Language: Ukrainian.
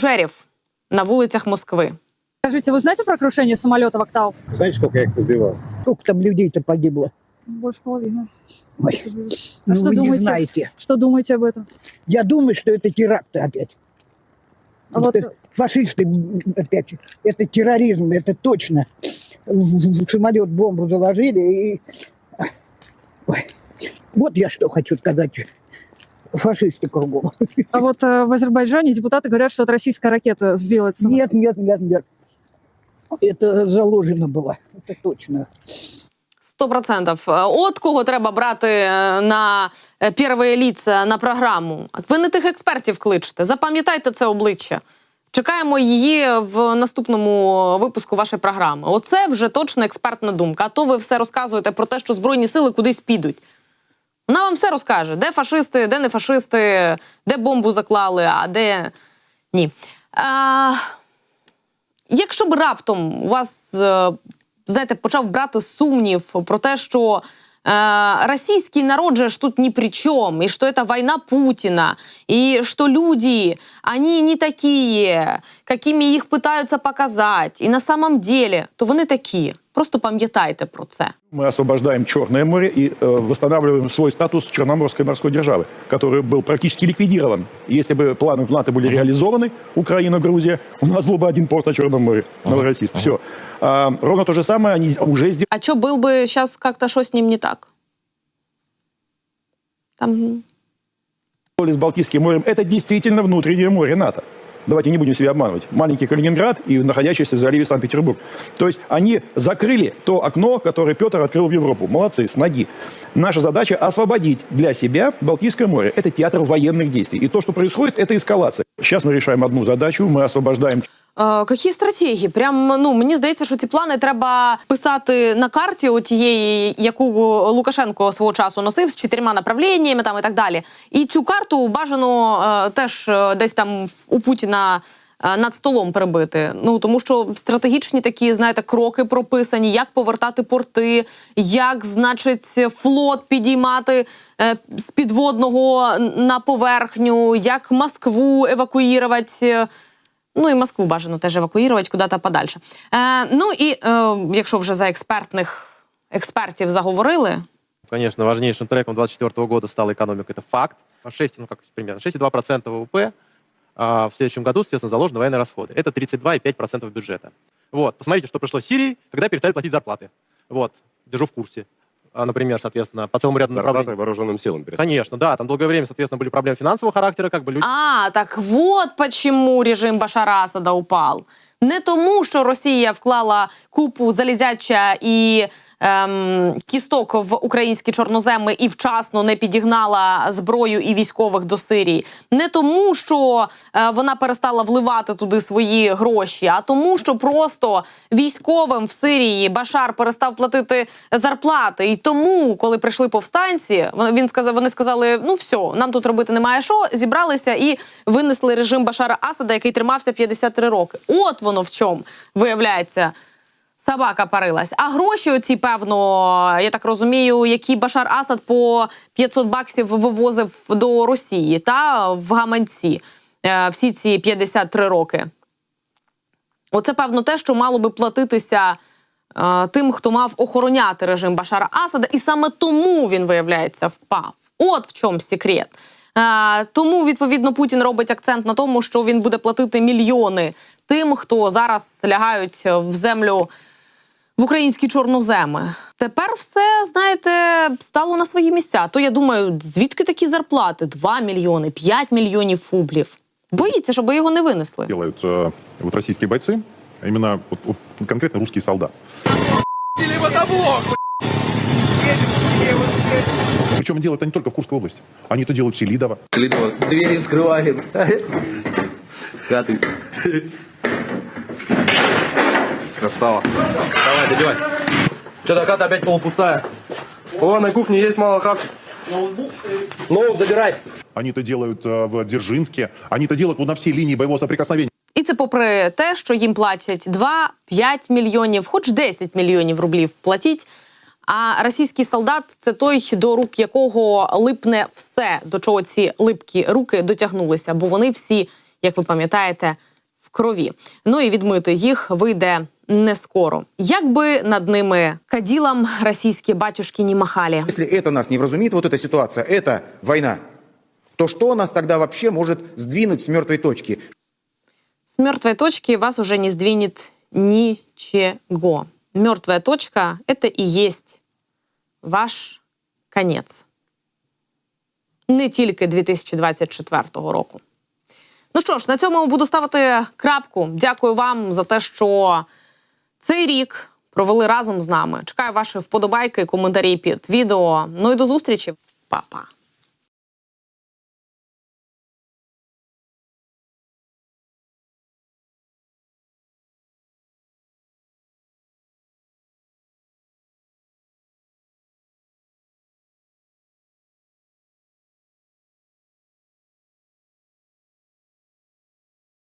пожежів на вулицях Москви. Скажите, вы знаете про крушение самолета в Октау? Знаете, сколько я их позбивал? Сколько там людей-то погибло? Больше половины. Ой, А ну что вы не думаете? знаете. Что думаете об этом? Я думаю, что это теракты опять. А вот Это фашисты опять. Это терроризм, это точно. В самолет бомбу заложили и... Ой. Вот я что хочу сказать. Фашисты кругом. А вот э, в Азербайджане депутаты говорят, что это российская ракета сбила этот самолет. Нет, нет, нет, нет. Это заложено было. Это точно. Сто процентів. От кого треба брати е, на е, перше ліце на програму. Ви не тих експертів кличете. Запам'ятайте це обличчя. Чекаємо її в наступному випуску вашої програми. Оце вже точно експертна думка. А то ви все розказуєте про те, що збройні сили кудись підуть. Вона вам все розкаже, де фашисти, де не фашисти, де бомбу заклали, а де ні. А, якщо б раптом у вас, е, знаєте, почав брати сумнів про те, що э, российский народ же ж тут ни при чем, и что это война Путина, и что люди, они не такие, какими їх пытаются показать, і на самом деле, то вони такі. Просто пам'ятайте про це. Мы освобождаем Черное море и э, восстанавливаем свой статус Черноморской морской державы, который был практически ликвидирован. Если бы планы в НАТО были реализованы, Украина, Грузия, у нас был бы один порт на Черном море, Новороссийск. Все. А, ровно то же самое они уже сделали. А що был бы сейчас как-то что с ним не так? Там с Балтийским морем, это действительно внутреннее море НАТО. Давайте не будем себя обманывать. Маленький Калининград и находящийся в заливе Санкт-Петербург. То есть они закрыли то окно, которое Петр открыл в Европу. Молодцы, с ноги. Наша задача освободить для себя Балтийское море. Это театр военных действий. И то, что происходит, это эскалация. Сейчас мы решаем одну задачу. Мы освобождаем Які стратегії? Прям ну мені здається, що ці плани треба писати на карті, отієї, яку Лукашенко свого часу носив з чотирма направленнями там і так далі. І цю карту бажано е, теж е, десь там у Путіна. е, Над столом перебити, ну тому що стратегічні такі, знаєте, кроки прописані, як повертати порти, як, значить, флот підіймати е, з підводного на поверхню, як Москву евакуювати. е, Ну і Москву бажано теж евакуювати куди-то подальше. Е, ну і е, якщо вже за експертних експертів заговорили, Конечно, важнейшим треком 2024 года стала экономика. Это факт. А 6, ну как примерно, 6,2% ВВП. А в следующем году, соответственно, заложены военные расходы. Это 32,5% бюджета. Вот. Посмотрите, что пришло Сирии, когда перестали платить зарплаты. Вот. Держу в курсе. А, Например, соответственно, по целому ряду направлений. Зарплаты вооруженным силам перестали. Конечно, да. Там долгое время, соответственно, были проблемы финансового характера, как бы люди а так вот почему режим Башара Асада упал. Не тому, що Росія вклала купу залізяча і ем, кісток в українські чорноземи і вчасно не підігнала зброю і військових до Сирії. Не тому, що е, вона перестала вливати туди свої гроші, а тому, що просто військовим в Сирії Башар перестав платити зарплати. І тому, коли прийшли повстанці, він сказав, вони сказали: ну все, нам тут робити немає що. Зібралися і винесли режим Башара Асада, який тримався 53 роки. От воно в чому виявляється. Собака парилась. А гроші, оці, певно, я так розумію, які Башар Асад по 500 баксів вивозив до Росії та в гаманці е, всі ці 53 роки. Оце, певно, те, що мало би платитися е, тим, хто мав охороняти режим Башара Асада, і саме тому він, виявляється, впав. От в чому секрет. Е, тому, відповідно, Путін робить акцент на тому, що він буде платити мільйони тим, хто зараз лягають в землю в українські чорноземи. Тепер все, знаєте, стало на свої місця. То я думаю, звідки такі зарплати? 2 мільйони, 5 мільйонів фублів. Боїться, щоб його не винесли. Делают э, вот российские бойцы, а именно вот, вот конкретно русский солдат. Причем делают они только в Курской области. Они это делают в Селидово. Лидова, двери вскрывали. Пятый. Красава. Давай, добивай. Что-то хата опять полупустая. О, на кухне есть мало хавчик. Ноутбук? Ноут забирай. Они это делают э, в Дзержинске. Они это делают вот на всей линии боевого соприкосновения. І це попри те, що їм платять 2, 5 мільйонів, хоч 10 мільйонів рублів платіть. А російський солдат це той, до рук якого липне все, до чого ці липкі руки дотягнулися, бо вони всі, як ви пам'ятаєте, крові. Ну і відмити їх вийде не скоро. Як би над ними каділам російські батюшки не махалі. Если это нас не вразумит, вот эта ситуация, это война, то что нас тогда вообще может сдвинуть с мертвой точки? С мертвой точки вас уже не сдвинет ничего. Мертвая точка – это и есть ваш конець. Не тільки 2024 року. Ну що ж, на цьому буду ставити крапку. Дякую вам за те, що цей рік провели разом з нами. Чекаю ваші вподобайки, коментарі під відео. Ну і до зустрічі, Па-па.